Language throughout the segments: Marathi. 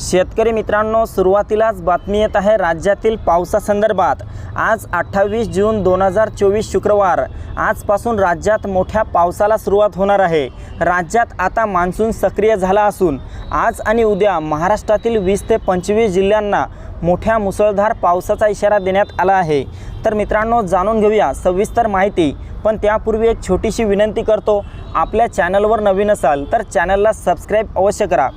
शेतकरी मित्रांनो सुरुवातीलाच बातमी येत आहे राज्यातील पावसासंदर्भात. आज अठ्ठावीस जून दोन हजार चोवीस शुक्रवार. आजपासून राज्यात मोठ्या पावसाला सुरुवात होणार आहे. राज्यात आता मान्सून सक्रिय झाला असून आज आणि उद्या महाराष्ट्रातील वीस ते पंचवीस जिल्ह्यांना मोठ्या मुसळधार पावसाचा इशारा देण्यात आला आहे. तर मित्रांनो जाणून घेऊया सविस्तर माहिती पण त्यापूर्वी एक छोटीशी विनंती करतो आपल्या चॅनलवर नवीन असाल तर चॅनलला सबस्क्राईब अवश्य करा.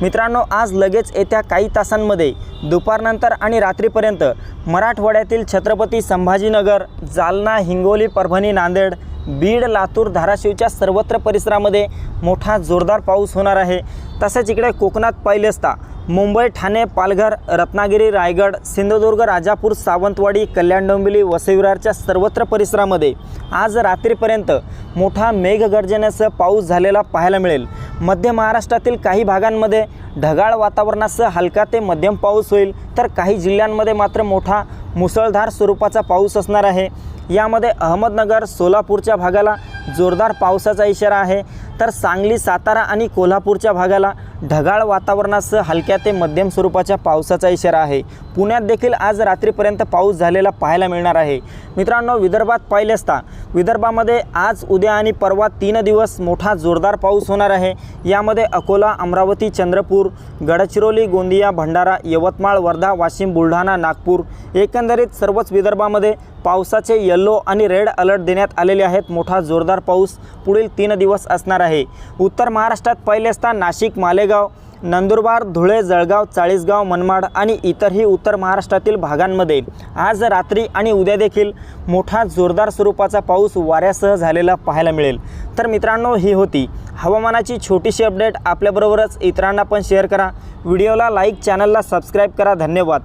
मित्रांनो आज लगेच येत्या काही तासांमध्ये दुपारनंतर आणि रात्रीपर्यंत मराठवाड्यातील छत्रपती संभाजीनगर जालना हिंगोली परभणी नांदेड बीड लातूर धाराशिवच्या सर्वत्र परिसरामध्ये मोठा जोरदार पाऊस होणार आहे. तसेच इकडे कोकणात पाहिले असता मुंबई ठाणे पालघर रत्नागिरी रायगड सिंधुदुर्ग राजापूर सावंतवाडी कल्याण डोंबिवली वसईविरारच्या सर्वत्र परिसरामध्ये आज रात्रीपर्यंत मोठा मेघगर्जनेसह पाऊस झालेला पाहायला मिळेल. मध्य महाराष्ट्रातील काही भागांमध्ये ढगाळ वातावरणासह हलका ते मध्यम पाऊस होईल तर काही जिल्ह्यांमध्ये मात्र मोठा मुसळधार स्वरूपाचा पाऊस असणार आहे. यामध्ये अहमदनगर सोलापूरच्या भागाला जोरदार पावसाचा इशारा आहे. तर सांगली सातारा आणि कोल्हापूरच्या भागाला ढगाळ वातावरणासह हलक्या ते मध्यम स्वरूपाच्या पावसाचा इशारा आहे. पुण्यात देखील आज रात्रीपर्यंत पाऊस झालेला पाहायला मिळणार आहे. मित्रांनो विदर्भात पाहिले असता विदर्भामध्ये आज उद्या आणि परवा तीन दिवस मोठा जोरदार पाऊस होणार आहे. यामध्ये अकोला अमरावती चंद्रपूर गडचिरोली गोंदिया भंडारा यवतमाळ वर्धा वाशिम बुलढाणा नागपूर एकंदरीत सर्वच विदर्भामध्ये पावसाचे येल्लो आणि रेड अलर्ट देण्यात आलेले आहेत. मोठा जोरदार पाऊस पुढील तीन दिवस असणार आहे. उत्तर महाराष्ट्रात पहिले असता नाशिक मालेगाव नंदुरबार धुळे जळगाव चाळीसगाव मनमाड आणि इतरही उत्तर महाराष्ट्रातील भागांमध्ये आज रात्री आणि उद्या देखील मोठा जोरदार स्वरूपाचा पाऊस वाऱ्यासह झालेला पाहायला मिळेल. तर मित्रांनो ही होती हवामानाची छोटीशी अपडेट. आपल्याबरोबरच इतरांना पण शेअर करा. व्हिडिओला लाईक चॅनलला सबस्क्राईब करा. धन्यवाद.